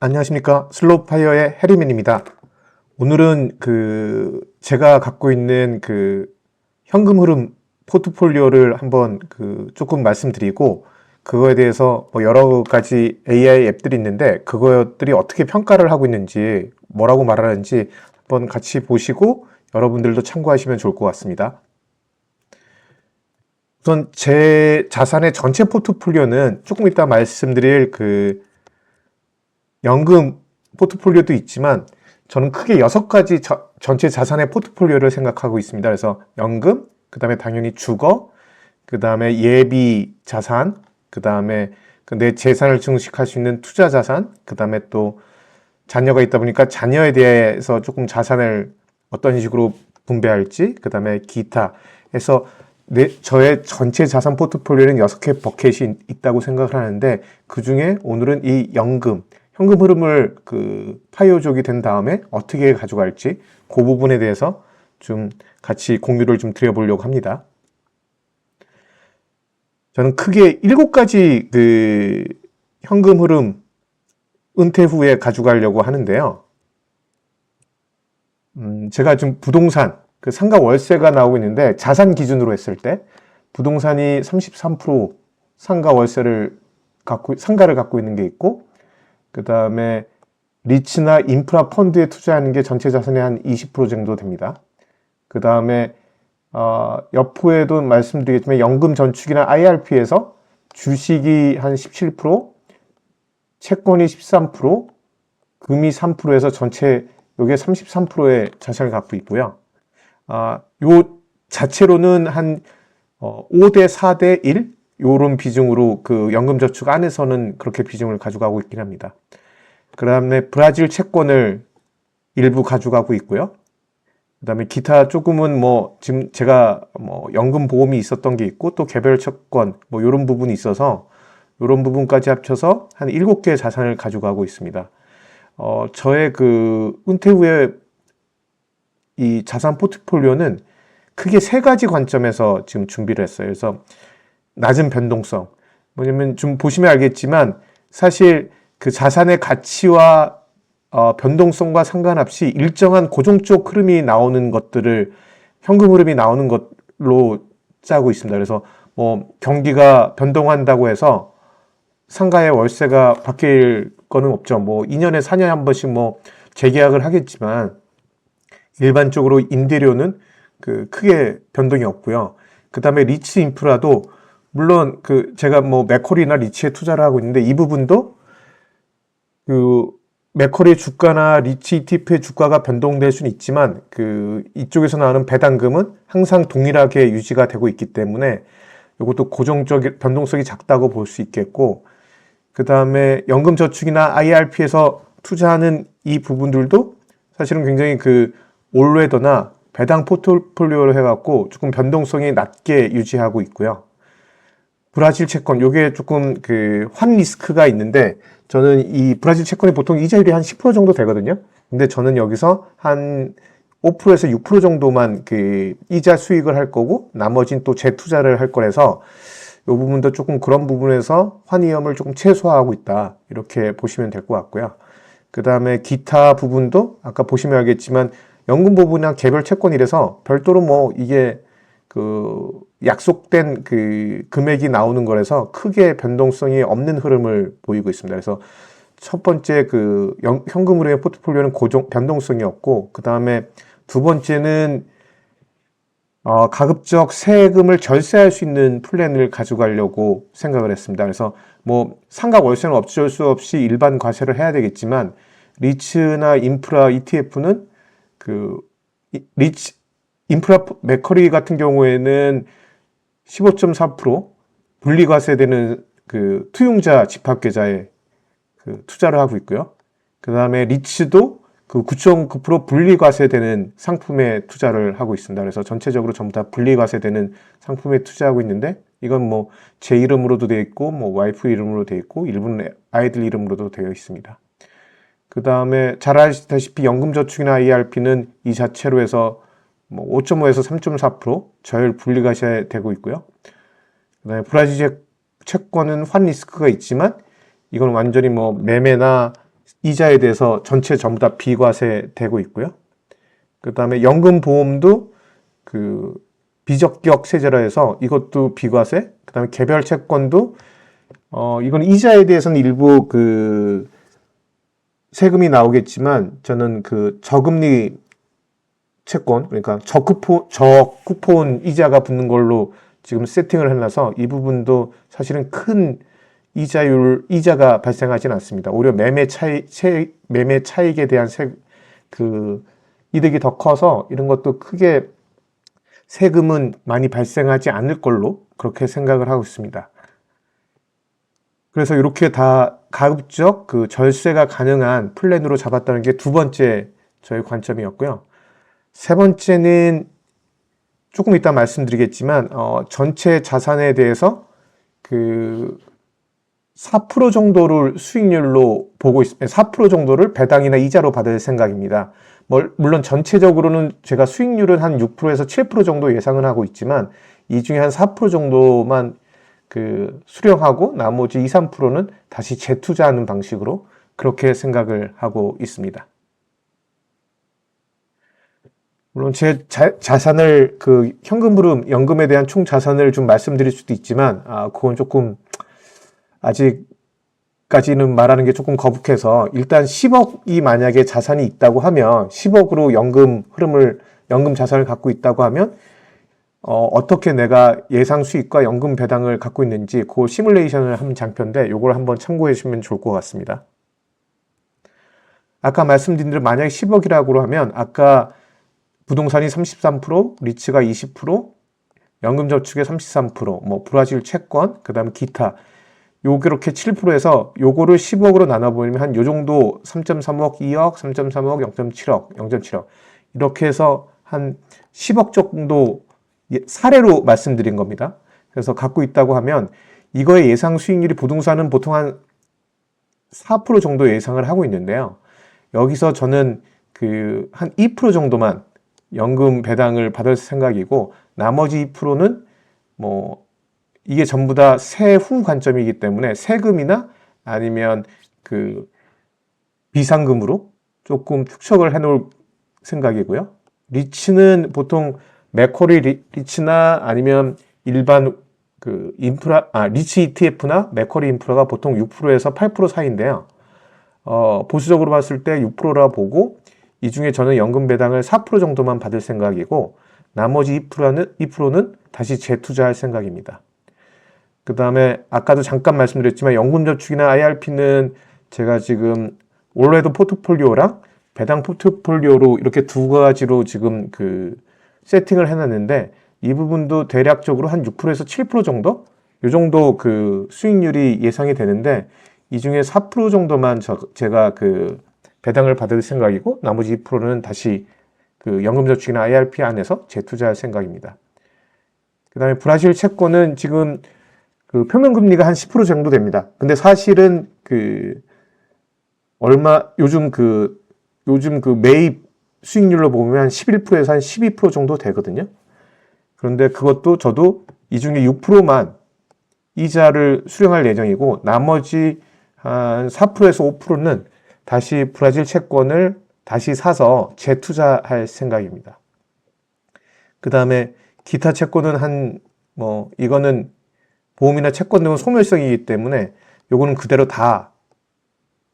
안녕하십니까. 슬로우파이어의 해리맨입니다. 오늘은 그 제가 갖고 있는 그 현금 흐름 포트폴리오를 한번 그 조금 말씀드리고 그거에 대해서 뭐 여러 가지 AI 앱들이 있는데 그것들이 어떻게 평가를 하고 있는지 뭐라고 말하는지 한번 같이 보시고 여러분들도 참고하시면 좋을 것 같습니다. 우선 제 자산의 전체 포트폴리오는 조금 이따 말씀드릴 그 연금 포트폴리오도 있지만 저는 크게 여섯 가지 저- 전체 자산의 포트폴리오를 생각하고 있습니다. 그래서 연금, 그 다음에 당연히 주거, 그 다음에 예비 자산, 그 다음에 내 재산을 증식할 수 있는 투자 자산, 그 다음에 또 자녀가 있다 보니까 자녀에 대해서 조금 자산을 어떤 식으로 분배할지, 그 다음에 기타 해서 내, 저의 전체 자산 포트폴리오는 여섯 개 버켓이 있다고 생각을 하는데 그 중에 오늘은 이 연금, 현금 흐름을 그 파이어족이 된 다음에 어떻게 가져갈지 그 부분에 대해서 좀 같이 공유를 좀 드려보려고 합니다. 저는 크게 일곱 가지 그 현금 흐름 은퇴 후에 가져가려고 하는데요. 음, 제가 좀 부동산, 그 상가 월세가 나오고 있는데 자산 기준으로 했을 때 부동산이 33% 상가 월세를 갖고, 상가를 갖고 있는 게 있고 그 다음에 리츠나 인프라 펀드에 투자하는 게 전체 자산의 한 20% 정도 됩니다. 그 다음에 어, 여포에도 말씀드리겠지만 연금 전축이나 IRP에서 주식이 한 17%, 채권이 13%, 금이 3%에서 전체 요게 33%의 자산을 갖고 있고요. 아, 요 자체로는 한 어, 5대 4대 1 요런 비중으로 그 연금 저축 안에서는 그렇게 비중을 가져가고 있긴 합니다. 그 다음에 브라질 채권을 일부 가져가고 있고요. 그 다음에 기타 조금은 뭐 지금 제가 뭐 연금 보험이 있었던 게 있고 또 개별 채권 뭐 요런 부분이 있어서 요런 부분까지 합쳐서 한 7개의 자산을 가져가고 있습니다. 어, 저의 그 은퇴 후에 이 자산 포트폴리오는 크게 세 가지 관점에서 지금 준비를 했어요. 그래서 낮은 변동성. 뭐냐면 좀 보시면 알겠지만 사실 그 자산의 가치와 어, 변동성과 상관없이 일정한 고정적 흐름이 나오는 것들을 현금 흐름이 나오는 것로 짜고 있습니다. 그래서 뭐 경기가 변동한다고 해서 상가의 월세가 바뀔 거는 없죠. 뭐 2년에 4년에 한 번씩 뭐 재계약을 하겠지만 일반적으로 임대료는 그 크게 변동이 없고요. 그 다음에 리츠 인프라도 물론 그 제가 뭐 맥콜이나 리츠에 투자를 하고 있는데 이 부분도 그 맥콜의 주가나 리츠 ETF의 주가가 변동될 수는 있지만 그 이쪽에서 나오는 배당금은 항상 동일하게 유지가 되고 있기 때문에 이것도 고정적 변동성이 작다고 볼 수 있겠고 그 다음에 연금 저축이나 IRP에서 투자하는 이 부분들도 사실은 굉장히 그 올웨더나 배당 포트폴리오를 해갖고 조금 변동성이 낮게 유지하고 있고요. 브라질 채권, 요게 조금 그 환 리스크가 있는데 저는 이 브라질 채권이 보통 이자율이 한 10% 정도 되거든요. 근데 저는 여기서 한 5%에서 6% 정도만 그 이자 수익을 할 거고 나머지는 또 재투자를 할 거라서 이 부분도 조금 그런 부분에서 환 위험을 조금 최소화하고 있다. 이렇게 보시면 될 것 같고요. 그 다음에 기타 부분도 아까 보시면 알겠지만 연금 부분이나 개별 채권 이래서 별도로 뭐 이게 그 약속된 그 금액이 나오는 거라서 크게 변동성이 없는 흐름을 보이고 있습니다. 그래서 첫 번째 그 연- 현금 흐름의 포트폴리오는 고정 변동성이 없고 그 다음에 두 번째는 어, 가급적 세금을 절세할 수 있는 플랜을 가져가려고 생각을 했습니다. 그래서 뭐 상가 월세는 어쩔 수 없이 일반 과세를 해야 되겠지만 리츠나 인프라 ETF는 그 이- 리츠 인프라 맥커리 같은 경우에는 15.4% 분리과세되는 그 투용자 집합계좌에 그 투자를 하고 있고요. 그 다음에 리츠도 그 9.9% 분리과세되는 상품에 투자를 하고 있습니다. 그래서 전체적으로 전부 다 분리과세되는 상품에 투자하고 있는데 이건 뭐 제 이름으로도 되어 있고 뭐 와이프 이름으로 되어 있고 일부는 아이들 이름으로도 되어 있습니다. 그 다음에 잘 아시다시피 연금저축이나 IRP는 이 자체로 해서 뭐 5.5에서 3.4% 저율 분리과세 되고 있고요. 그다음에 브라질 채- 채권은 환 리스크가 있지만 이건 완전히 뭐 매매나 이자에 대해서 전체 전부 다 비과세 되고 있고요. 그 다음에 연금 보험도 그 비적격 세제라 해서 이것도 비과세. 그 다음에 개별 채권도 어, 이건 이자에 대해서는 일부 그 세금이 나오겠지만 저는 그 저금리 채권, 그러니까 저쿠폰, 저쿠폰 이자가 붙는 걸로 지금 세팅을 해놔서 이 부분도 사실은 큰 이자율, 이자가 발생하지는 않습니다. 오히려 매매 차이, 차 매매 차익에 대한 세, 그 이득이 더 커서 이런 것도 크게 세금은 많이 발생하지 않을 걸로 그렇게 생각을 하고 있습니다. 그래서 이렇게 다 가급적 그 절세가 가능한 플랜으로 잡았다는 게 두 번째 저의 관점이었고요. 세 번째는 조금 이따 말씀드리겠지만 어, 전체 자산에 대해서 그 4% 정도를 수익률로 보고 있습니다. 4% 정도를 배당이나 이자로 받을 생각입니다. 물론 전체적으로는 제가 수익률은 한 6%에서 7% 정도 예상을 하고 있지만 이 중에 한 4% 정도만 그 수령하고 나머지 2, 3%는 다시 재투자하는 방식으로 그렇게 생각을 하고 있습니다. 물론 제 자, 자산을 그 현금 흐름, 연금에 대한 총 자산을 좀 말씀드릴 수도 있지만 아 그건 조금 아직까지는 말하는 게 조금 거북해서 일단 10억이 만약에 자산이 있다고 하면 10억으로 연금 흐름을 연금 자산을 갖고 있다고 하면 어, 어떻게 내가 예상 수익과 연금 배당을 갖고 있는지 그 시뮬레이션을 한 장표인데 이걸 한번 참고해 주시면 좋을 것 같습니다. 아까 말씀드린 대로 만약에 10억이라고 하면 아까 부동산이 33%, 리츠가 20%, 연금저축의 33%, 뭐 브라질 채권, 그 다음에 기타 요렇게 7%에서 요거를 10억으로 나눠보면 한 요 정도 3.3억, 2억, 3.3억, 0.7억, 0.7억 이렇게 해서 한 10억 정도 예, 사례로 말씀드린 겁니다. 그래서 갖고 있다고 하면 이거의 예상 수익률이 부동산은 보통 한 4% 정도 예상을 하고 있는데요. 여기서 저는 그 한 2% 정도만 연금 배당을 받을 생각이고 나머지 2%는 뭐 이게 전부 다 세후 관점이기 때문에 세금이나 아니면 그 비상금으로 조금 축척을 해 놓을 생각이고요. 리츠는 보통 맥쿼리 리츠나 아니면 일반 그 인프라 아 리츠 ETF나 맥쿼리 인프라가 보통 6%에서 8% 사이인데요. 어, 보수적으로 봤을 때 6%라 보고 이 중에 저는 연금 배당을 4% 정도만 받을 생각이고 나머지 2%는 2%는 다시 재투자할 생각입니다. 그 다음에 아까도 잠깐 말씀드렸지만 연금저축이나 IRP는 제가 지금 올해도 포트폴리오랑 배당 포트폴리오로 이렇게 두 가지로 지금 그 세팅을 해놨는데 이 부분도 대략적으로 한 6%에서 7% 정도? 요 정도 그 수익률이 예상이 되는데 이 중에 4% 정도만 저, 제가 그 배당을 받을 생각이고 나머지 2%는 다시 그 연금저축이나 IRP 안에서 재투자할 생각입니다. 그 다음에 브라질 채권은 지금 그 평균금리가 한 10% 정도 됩니다. 근데 사실은 그 얼마 요즘 그 요즘 그 매입 수익률로 보면 한 11%에서 한 12% 정도 되거든요. 그런데 그것도 저도 이 중에 6%만 이자를 수령할 예정이고 나머지 한 4%에서 5%는 다시 브라질 채권을 다시 사서 재투자할 생각입니다. 그 다음에 기타 채권은 한, 뭐, 이거는 보험이나 채권 등은 소멸성이기 때문에 요거는 그대로 다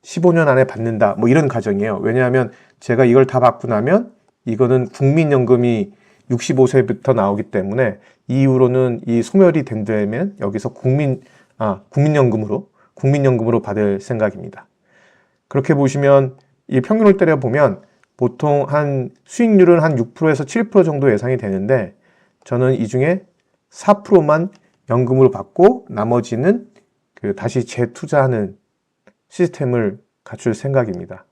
15년 안에 받는다. 뭐 이런 가정이에요. 왜냐하면 제가 이걸 다 받고 나면 이거는 국민연금이 65세부터 나오기 때문에 이후로는 이 소멸이 된다면 여기서 국민, 아, 국민연금으로, 국민연금으로 받을 생각입니다. 그렇게 보시면 이 평균을 때려 보면 보통 한 수익률은 한 6%에서 7% 정도 예상이 되는데 저는 이 중에 4%만 연금으로 받고 나머지는 그 다시 재투자하는 시스템을 갖출 생각입니다.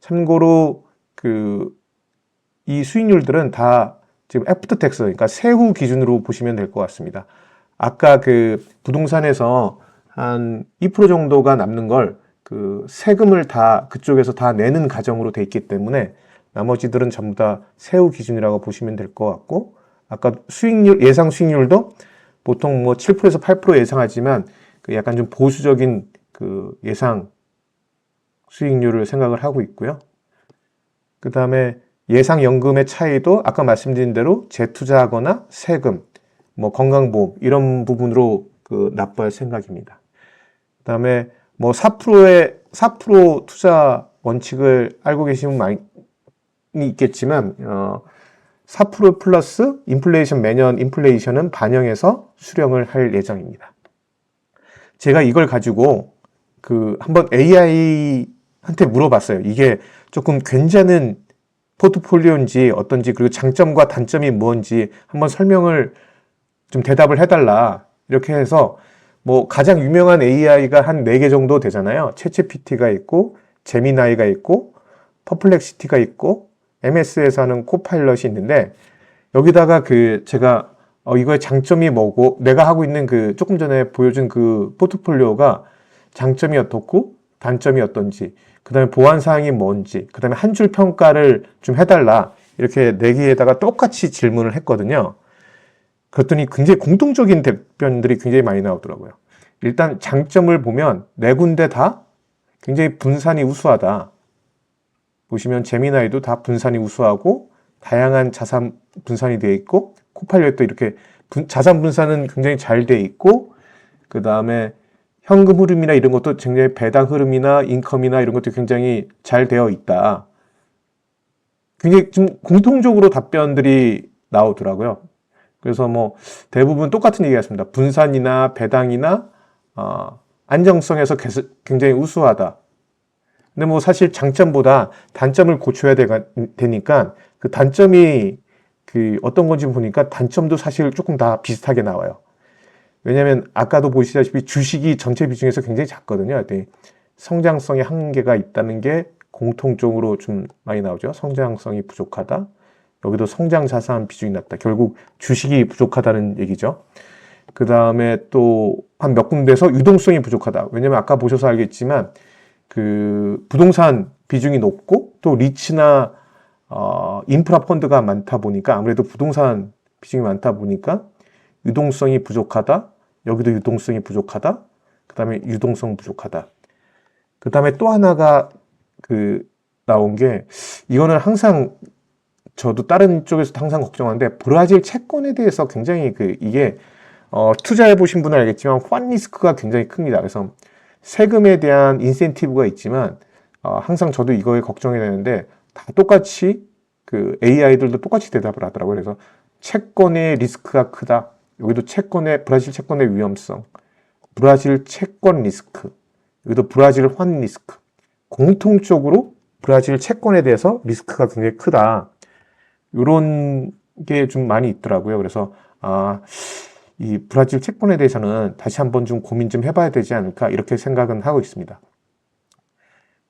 참고로 그 이 수익률들은 다 지금 애프터 텍스 그러니까 세후 기준으로 보시면 될 것 같습니다. 아까 그 부동산에서 한 2% 정도가 남는 걸 그 세금을 다 그쪽에서 다 내는 가정으로 돼 있기 때문에 나머지들은 전부 다 세후 기준이라고 보시면 될 것 같고 아까 수익률 예상 수익률도 보통 뭐 7%에서 8% 예상하지만 그 약간 좀 보수적인 그 예상 수익률을 생각을 하고 있고요. 그 다음에 예상 연금의 차이도 아까 말씀드린 대로 재투자하거나 세금, 뭐 건강보험 이런 부분으로 그 납부할 생각입니다. 그 다음에 뭐 4%의 4% 투자 원칙을 알고 계시는 많이 있겠지만 어, 4% 플러스 인플레이션 매년 인플레이션은 반영해서 수령을 할 예정입니다. 제가 이걸 가지고 그 한번 AI한테 물어봤어요. 이게 조금 괜찮은 포트폴리오인지 어떤지 그리고 장점과 단점이 뭔지 한번 설명을 좀 대답을 해달라 이렇게 해서 뭐 가장 유명한 AI가 한 4개 정도 되잖아요. 채채PT가 있고 제미나이가 있고 퍼플렉시티가 있고 MS에서 하는 코파일럿이 있는데 여기다가 그 제가 어 이거의 장점이 뭐고 내가 하고 있는 그 조금 전에 보여준 그 포트폴리오가 장점이 어떻고 단점이 어떤지 그 다음에 보안 사항이 뭔지 그 다음에 한 줄 평가를 좀 해달라 이렇게 네 개에다가 똑같이 질문을 했거든요. 그랬더니 굉장히 공통적인 답변들이 굉장히 많이 나오더라고요. 일단 장점을 보면 네 군데 다 굉장히 분산이 우수하다. 보시면 제미나이도 다 분산이 우수하고 다양한 자산 분산이 되어 있고 코팔렛도 이렇게 분, 자산 분산은 굉장히 잘 되어 있고 그 다음에 현금 흐름이나 이런 것도 굉장히 배당 흐름이나 인컴이나 이런 것도 굉장히 잘 되어 있다. 굉장히 좀 공통적으로 답변들이 나오더라고요. 그래서 뭐 대부분 똑같은 얘기였습니다. 분산이나 배당이나 어, 안정성에서 굉장히 우수하다. 근데 뭐 사실 장점보다 단점을 고쳐야 되, 되니까 그 단점이 그 어떤 건지 보니까 단점도 사실 조금 다 비슷하게 나와요. 왜냐하면 아까도 보시다시피 주식이 전체 비중에서 굉장히 작거든요. 성장성의 한계가 있다는 게 공통적으로 좀 많이 나오죠. 성장성이 부족하다. 여기도 성장 자산 비중이 낮다. 결국 주식이 부족하다는 얘기죠. 그 다음에 또 한 몇 군데서 유동성이 부족하다. 왜냐면 아까 보셔서 알겠지만 그 부동산 비중이 높고 또 리츠나 어, 인프라 펀드가 많다 보니까 아무래도 부동산 비중이 많다 보니까 유동성이 부족하다. 여기도 유동성이 부족하다. 그 다음에 유동성 부족하다. 그 다음에 또 하나가 그 나온 게 이거는 항상 저도 다른 쪽에서 항상 걱정하는데 브라질 채권에 대해서 굉장히 그 이게 어, 투자해 보신 분은 알겠지만 환 리스크가 굉장히 큽니다. 그래서 세금에 대한 인센티브가 있지만 어, 항상 저도 이거에 걱정이 되는데 다 똑같이 그 AI들도 똑같이 대답을 하더라고요. 그래서 채권의 리스크가 크다. 여기도 채권의 브라질 채권의 위험성, 브라질 채권 리스크, 여기도 브라질 환 리스크. 공통적으로 브라질 채권에 대해서 리스크가 굉장히 크다. 이런 게 좀 많이 있더라고요. 그래서 아, 이 브라질 채권에 대해서는 다시 한번 좀 고민 좀 해봐야 되지 않을까 이렇게 생각은 하고 있습니다.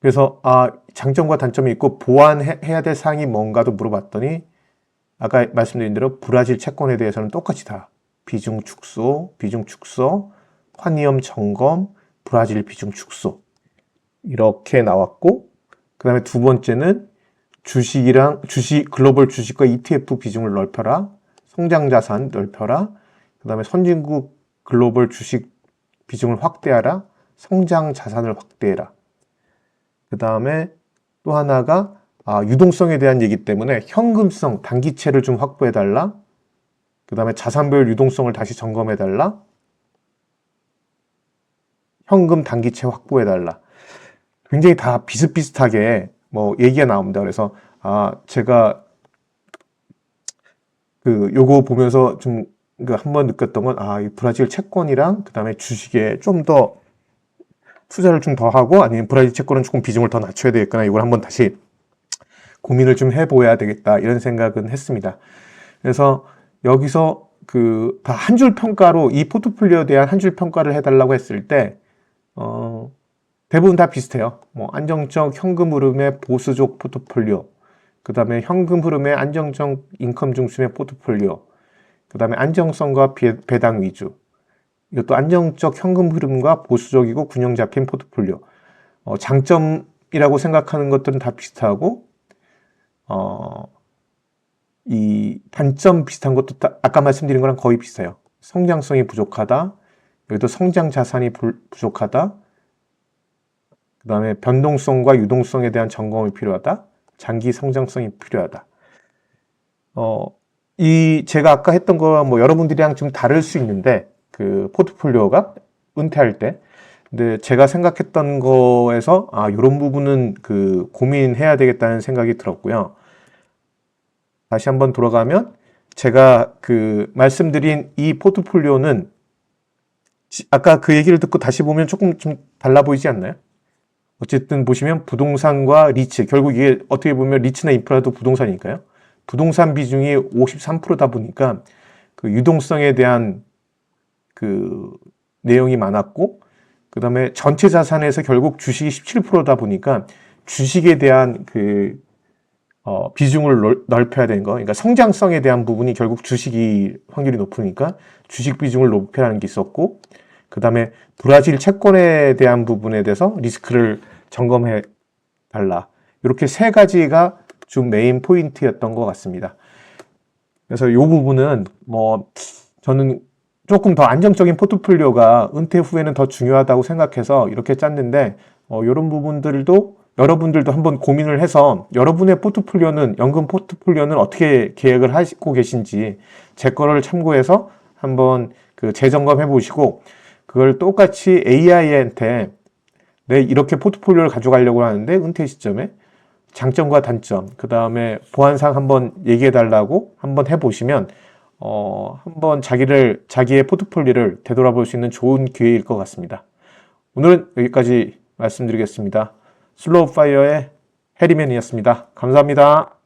그래서 아, 장점과 단점이 있고 보완해야 될 사항이 뭔가도 물어봤더니 아까 말씀드린 대로 브라질 채권에 대해서는 똑같이 다 비중 축소, 비중 축소, 환위험 점검, 브라질 비중 축소 이렇게 나왔고 그 다음에 두 번째는 주식이랑 주식 글로벌 주식과 ETF 비중을 넓혀라, 성장 자산 넓혀라, 그 다음에 선진국 글로벌 주식 비중을 확대하라, 성장 자산을 확대해라. 그 다음에 또 하나가 아, 유동성에 대한 얘기 때문에 현금성 단기채를 좀 확보해 달라. 그 다음에 자산별 유동성을 다시 점검해 달라. 현금 단기채 확보해 달라. 굉장히 다 비슷비슷하게 뭐 얘기가 나옵니다. 그래서 아 제가 그 요거 보면서 좀 그 한번 느꼈던 건 아 이 브라질 채권이랑 그 다음에 주식에 좀 더 투자를 좀 더 하고 아니면 브라질 채권은 조금 비중을 더 낮춰야 되겠구나 이걸 한번 다시 고민을 좀 해보아야 되겠다 이런 생각은 했습니다. 그래서 여기서 그 다 한 줄 평가로 이 포트폴리오에 대한 한 줄 평가를 해달라고 했을 때 어, 대부분 다 비슷해요. 뭐 안정적 현금 흐름의 보수적 포트폴리오, 그 다음에 현금 흐름의 안정적 인컴 중심의 포트폴리오, 그 다음에 안정성과 배당 위주, 이것도 안정적 현금 흐름과 보수적이고 균형 잡힌 포트폴리오. 어, 장점이라고 생각하는 것들은 다 비슷하고, 어, 이 단점 비슷한 것도 아까 말씀드린 거랑 거의 비슷해요. 성장성이 부족하다. 여기도 성장 자산이 부족하다. 그 다음에 변동성과 유동성에 대한 점검이 필요하다. 장기 성장성이 필요하다. 어, 이 제가 아까 했던 거와 뭐 여러분들이랑 좀 다를 수 있는데 그 포트폴리오가 은퇴할 때 근데 제가 생각했던 거에서 아 이런 부분은 그 고민해야 되겠다는 생각이 들었고요. 다시 한번 돌아가면 제가 그 말씀드린 이 포트폴리오는 지- 아까 그 얘기를 듣고 다시 보면 조금 좀 달라 보이지 않나요? 어쨌든 보시면 부동산과 리츠 결국 이게 어떻게 보면 리츠나 인프라도 부동산이니까요. 부동산 비중이 53%다 보니까 그 유동성에 대한 그 내용이 많았고 그 다음에 전체 자산에서 결국 주식이 17%다 보니까 주식에 대한 그 어, 비중을 넓- 넓혀야 되는 거. 그러니까 성장성에 대한 부분이 결국 주식이 확률이 높으니까 주식 비중을 높여라는 게 있었고 그 다음에 브라질 채권에 대한 부분에 대해서 리스크를 점검해 달라. 이렇게 세 가지가 좀 메인 포인트였던 것 같습니다. 그래서 이 부분은 뭐 저는 조금 더 안정적인 포트폴리오가 은퇴 후에는 더 중요하다고 생각해서 이렇게 짰는데 어, 이런 부분들도 여러분들도 한번 고민을 해서 여러분의 포트폴리오는 연금 포트폴리오는 어떻게 계획을 하고 계신지 제 거를 참고해서 한번 그 재점검해 보시고 그걸 똑같이 AI한테 내 이렇게 포트폴리오를 가져가려고 하는데 은퇴 시점에 장점과 단점, 그 다음에 보안상 한번 얘기해 달라고 한번 해보시면, 어, 한번 자기를, 자기의 포트폴리오를 되돌아볼 수 있는 좋은 기회일 것 같습니다. 오늘은 여기까지 말씀드리겠습니다. 슬로우 파이어의 해리맨이었습니다. 감사합니다.